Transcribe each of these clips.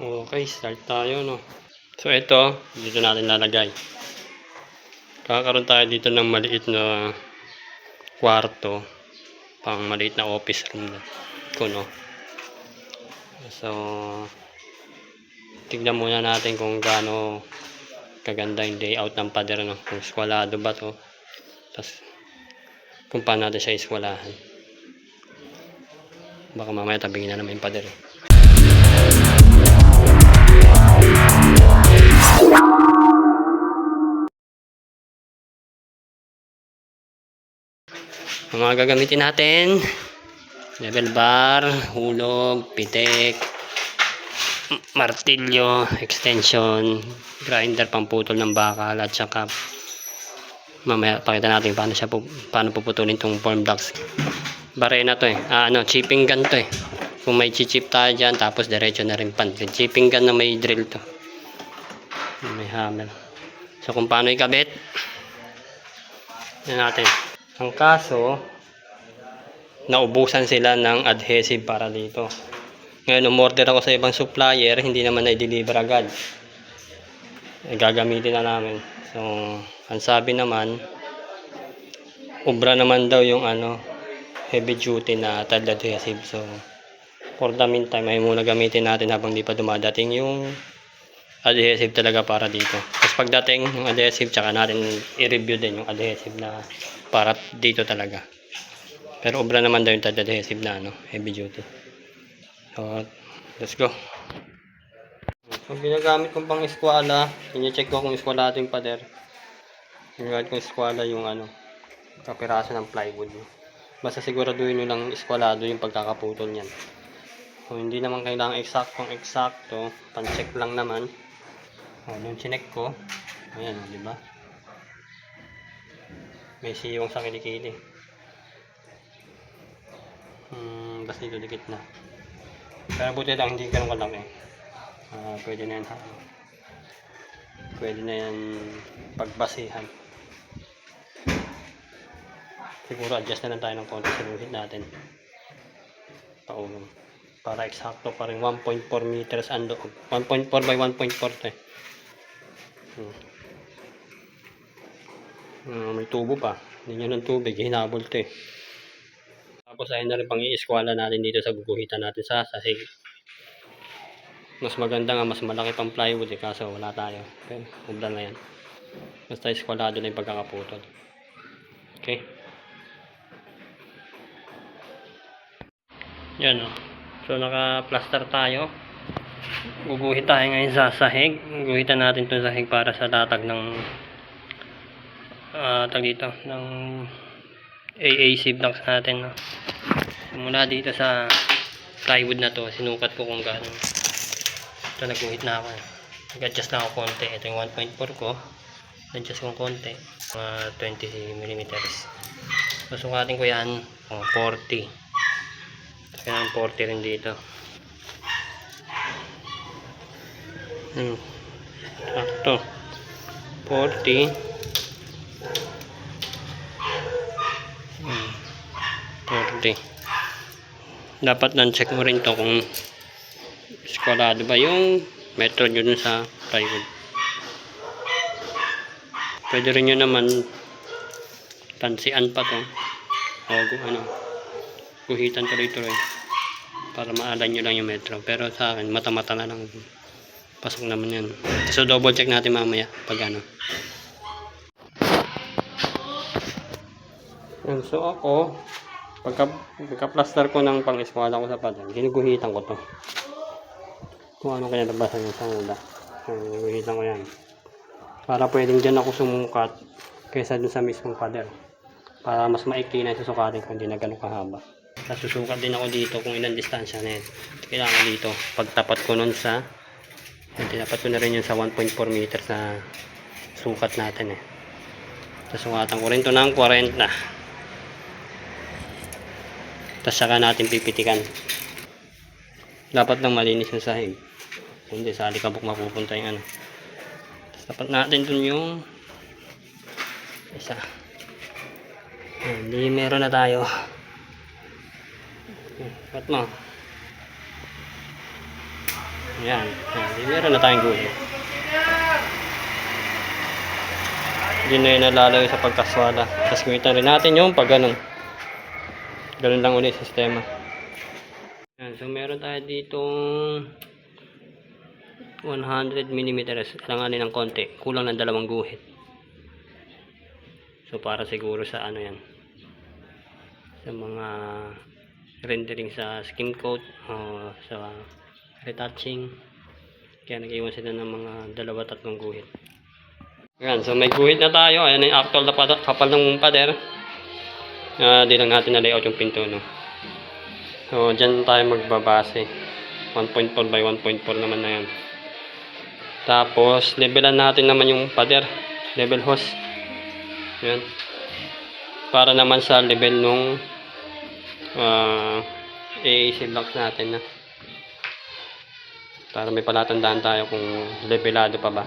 Okay, start tayo, no? So, ito, dito natin lalagay. Kakaroon tayo dito ng maliit na kwarto. Pang maliit na office room na ko? So, tignan muna natin kung gaano kaganda yung layout ng pader, no? Kung skwalado ba to. Tapos, kung paano natin siya iskwalahan. Baka mamaya tabingin na naman yung pader. eh. Ang mga gagamitin natin, level bar, hulog, pitik, m- martilyo, extension, grinder pang putol ng bakal at saka mamaya pakita natin paano siya pu- paano puputulin tong form blocks. Barena to eh. Ah, ano, chipping gun to eh. Kung may chichip tayo dyan, tapos diretso na rin pan. Chipping gun na may drill to. May hammer. So kung paano ikabit, yan natin. Ang kaso, naubusan sila ng adhesive para dito. Ngayon, umorder ako sa ibang supplier, hindi naman na-deliver agad. Eh, gagamitin na namin. So, ang sabi naman, ubra naman daw yung ano, heavy duty na tad adhesive. So, for the meantime, ay muna gamitin natin habang di pa dumadating yung adhesive talaga para dito. Pagdating yung adhesive, tsaka natin i-review din yung adhesive na para dito talaga. Pero obra naman daw yung adhesive na ano, heavy duty. So, let's go. So, ginagamit kong pang eskwala, check ko kung eskwalado yung pader. Ginagamit kong eskwala yung ano, kapiraso ng plywood. Basta siguraduhin nyo lang eskwalado yung pagkakaputol niyan. So, hindi naman kailangan eksaktong eksakto, pan-check lang naman. O, yung chinek ko, ayan, o, di ba? May siyong sa kilikili. Hmm, basta dito dikit na. Pero buti lang, hindi ganun kalaki. Ah, pwede na yan, ha? Pwede na yan pagbasihan. Siguro adjust na lang tayo ng konti sa luhit natin. Paulong. Para eksakto pa rin 1.4 meters ang loob. 1.4 by 1.4 to eh. Hmm, may tubo pa. Hindi nyo ng tubig. Hinabol to eh. Tapos ayun na rin pang iiskwala natin dito sa guguhitan natin sa sahig. Mas maganda nga, mas malaki pang plywood eh, kaso wala tayo. Okay, ubra na yan. Basta iskwalado na yung pagkakaputol. Okay. Yan o. So naka-plaster tayo. Guguhit tayo ngayon sa sahig. Guguhitan natin itong sahig para sa latag ng ah tag dito ng AAC blocks natin no. Mula dito sa plywood na to, sinukat ko kung gaano. Ito nagguhit na ako. Nag-adjust na ako konti. Ito yung 1.4 ko. Nag-adjust ko konti. Mga 20 mm. Susukatin ko yan. Mga 40. Kaya 40 rin dito. Hmm. Sakto. 40. Hmm. 40. Dapat nan-check mo rin to kung eskwalado ba yung metro nyo dun sa plywood. Pwede rin nyo naman tansian pa to. O ano, guhitan tuloy-tuloy para maalan nyo lang yung metro. Pero sa akin, mata-mata na lang. Pasok naman yan. So double check natin mamaya pag ano. Yan, so ako, pagka, pagka-plaster ko ng pang-eskwala ko sa pader, ginuguhitan ko to. Kung ano kaya labasan yung sangula. Ginuguhitan ko yan. Para pwedeng dyan ako sumukat kaysa dun sa mismong pader. Para mas maikli na yung susukatin ko, hindi na ganun kahaba. Tapos susukat din ako dito kung ilang distansya na yun. Kailangan dito, pagtapat ko nun sa, yun, tinapat ko na rin yun sa 1.4 meters na sukat natin eh. Tapos sukatan ko rin to ng 40. Tapos saka natin pipitikan. Dapat lang malinis yung sahig. Kundi sa alikabok mapupunta yung ano. Tapos dapat natin dun yung isa. Hindi meron na tayo. Ba't mo? Ayan. Ayan. Meron na tayong guhit. Hindi na yun nalalayo sa pagkaswala. Tapos guhitan rin natin yung pag ganun. Ganun lang ulit sistema. Ayan. So meron tayo ditong 100 mm. Kailanganin ng konti. Kulang ng dalawang guhit. So para siguro sa ano yan. Sa mga rendering sa skin coat o sa retouching. Kaya nag-iwan sila ng mga dalawa tatlong guhit. Yan, so may guhit na tayo. Ayan yung actual na kapal ng pader. Ah, di lang natin na-layout yung pinto, no. So, dyan tayo magbabase. 1.4 by 1.4 naman na yan. Tapos, levelan natin naman yung pader. Level hose. Yan. Para naman sa level nung ah AAC blocks natin na. Para may palatandaan tayo kung levelado pa ba.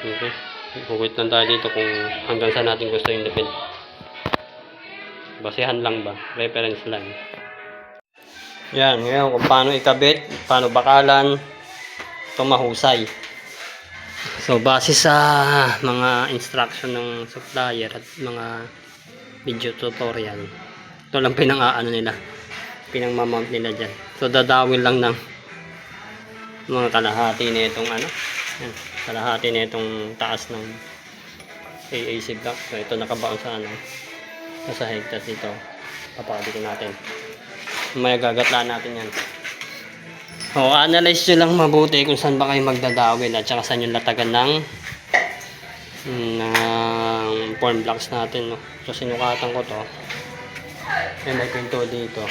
Okay. Hugot lang tayo dito kung hanggang saan natin gusto yung level. Basehan lang ba? Reference lang. Yan, ngayon kung paano ikabit, paano bakalan, ito mahusay. So, base sa mga instruction ng supplier at mga video tutorial, ito lang pinang-aano nila, pinang-mount nila dyan. So, dadawin lang ng mga kalahati nitong ano, yan, kalahati nitong taas ng AAC block. So, ito nakabaon sa ano, sa higtas dito. Papabitin natin. May gagatlaan natin yan. O, analyze nyo lang mabuti kung saan ba kayo magdadawin at saka saan yung latagan ng ng form blocks natin. No? So, sinukatan ko to. May may pinto dito.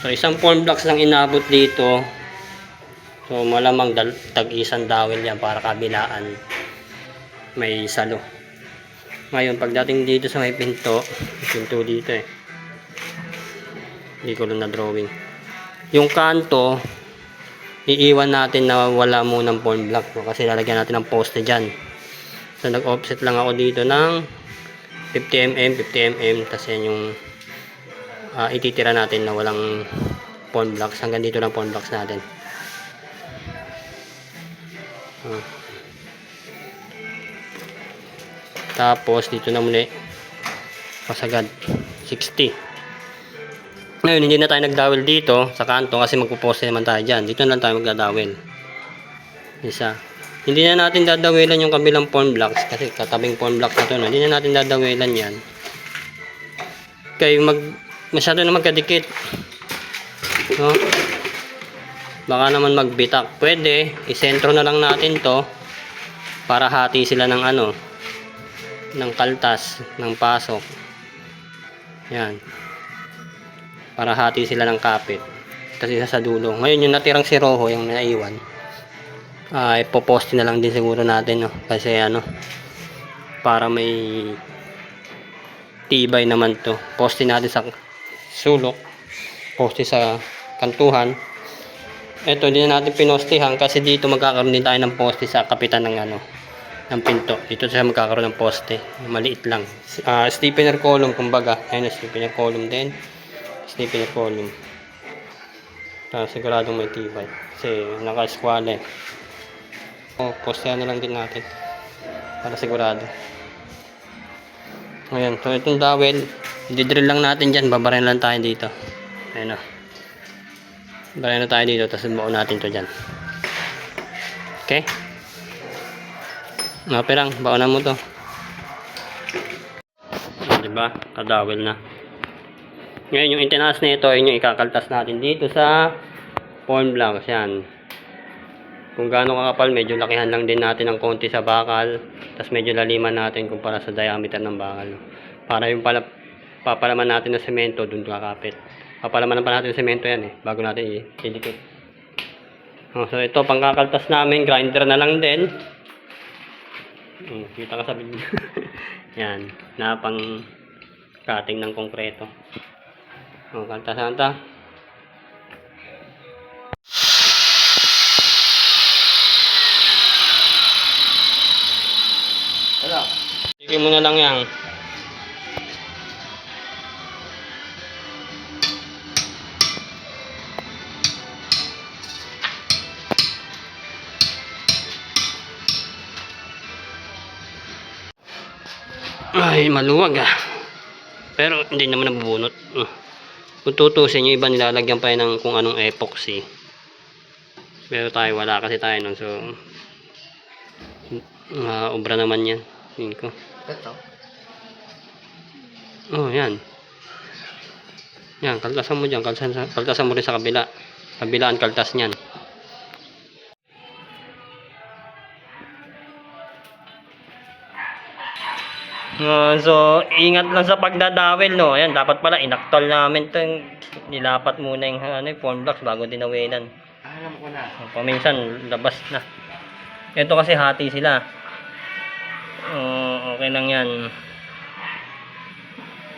So, isang form blocks lang inabot dito. So, malamang tag-isang dawil yan para kabilaan. May salo. Ngayon, pagdating dito sa may pinto, pinto dito eh. Hindi ko lang na drawing. Yung kanto, iiwan natin na wala munang form block no? kasi lalagyan natin ng poste dyan. So, nag-offset lang ako dito ng 50mm, 50mm, tapos yan yung ah, ititira natin na walang pawn blocks. Hanggang dito lang pawn blocks natin. Tapos, dito na muli. Pasagad. 60. Ngayon, hindi na tayo nagdawil dito sa kanto kasi magpuposte naman tayo dyan. Dito na lang tayo magdadawil. Isa. Hindi na natin dadawilan yung kabilang pawn blocks kasi katabing pawn block na to. Hindi na natin dadawilan yan. Kaya mag, masyado na magkadikit. No? Baka naman magbitak. Pwede, isentro na lang natin to para hati sila ng ano, ng kaltas, ng pasok. Yan. Para hati sila ng kapit. Kasi sa dulo. Ngayon yung natirang si Rojo yung naiwan. Ah ipoposte na lang din siguro natin no? Kasi ano para may tibay naman to. Poste natin sa sulok. Poste sa kantuhan eto hindi na natin pinostihan kasi dito magkakaroon din tayo ng poste sa kapitan ng ano ng pinto. Dito siya magkakaroon ng poste. Maliit lang. Ah stiffener column kumbaga. Ayun stiffener column din. Stiffener column. Para siguradong may tibay. Kasi naka-squale o postehan na lang din natin. Para sigurado. Ngayon so itong dowel didrill lang natin dyan. Babarin lang tayo dito. Ayun o babarin na tayo dito tapos buo natin to dyan okay okay lang baonan mo to diba kadawel na ngayon, yung itinaas na ito, yun yung ikakaltas natin dito sa pawn blocks. Yan. Kung gaano kakapal, medyo lakihan lang din natin ng konti sa bakal. Tapos medyo laliman natin kumpara sa diameter ng bakal. Para yung pala, papalaman natin ng semento, dun kakapit. Papalaman pa natin ng semento yan eh, bago natin i- idikit. Oh, so ito, pangkakaltas namin, grinder na lang din. Hmm, kita ka sa video. yan, na pang cutting ng konkreto. Oh, kanta santa. Wala. Sige mo na lang yan. Ay, maluwag ah. Pero hindi naman nabubunot. Uh. Kung tutusin yung iba nilalagyan pa yun ng kung anong epoxy. Pero tayo wala kasi tayo nun. So, uh, obra naman yan. Tingin ko. Ito. Oh, yan. Yan, kaltasan mo dyan. Kaltasan, kaltasan mo rin sa kabila. Kabilaan kaltas niyan. Ah, so, ingat lang sa pagdadawil, no? Ayan, dapat pala, inaktol namin ito. Nilapat muna yung, ano, yung phone blocks bago dinawinan. Alam ko na. Paminsan, labas na. Ito kasi hati sila. Oh, okay lang yan.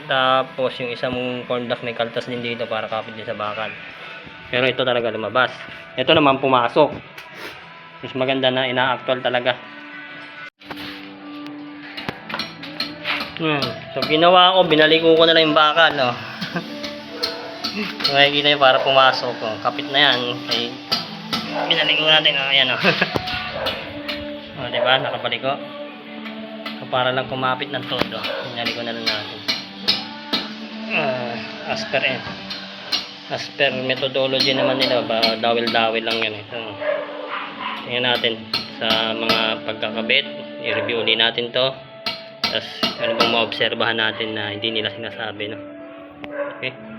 Tapos, yung isang corn block may kaltas din dito para kapit din sa bakal. Pero ito talaga lumabas. Ito naman pumasok. Mas maganda na ina-actual talaga. Hmm. So, ginawa ko, binaliko ko na lang yung bakal, no? Makikita nyo para pumasok. Oh. Kapit na yan. Okay. Binaliko natin, oh. Ayan, oh. oh, diba? Nakabaliko. So, para lang kumapit ng todo. Binaliko na lang natin. Ah, as per eh. As per methodology naman nila, ba, dawil-dawil lang yan. Eh. So, tingnan natin sa mga pagkakabit. I-review ulit natin to. Tapos, ano bang maobserbahan natin na hindi nila sinasabi, no? Okay?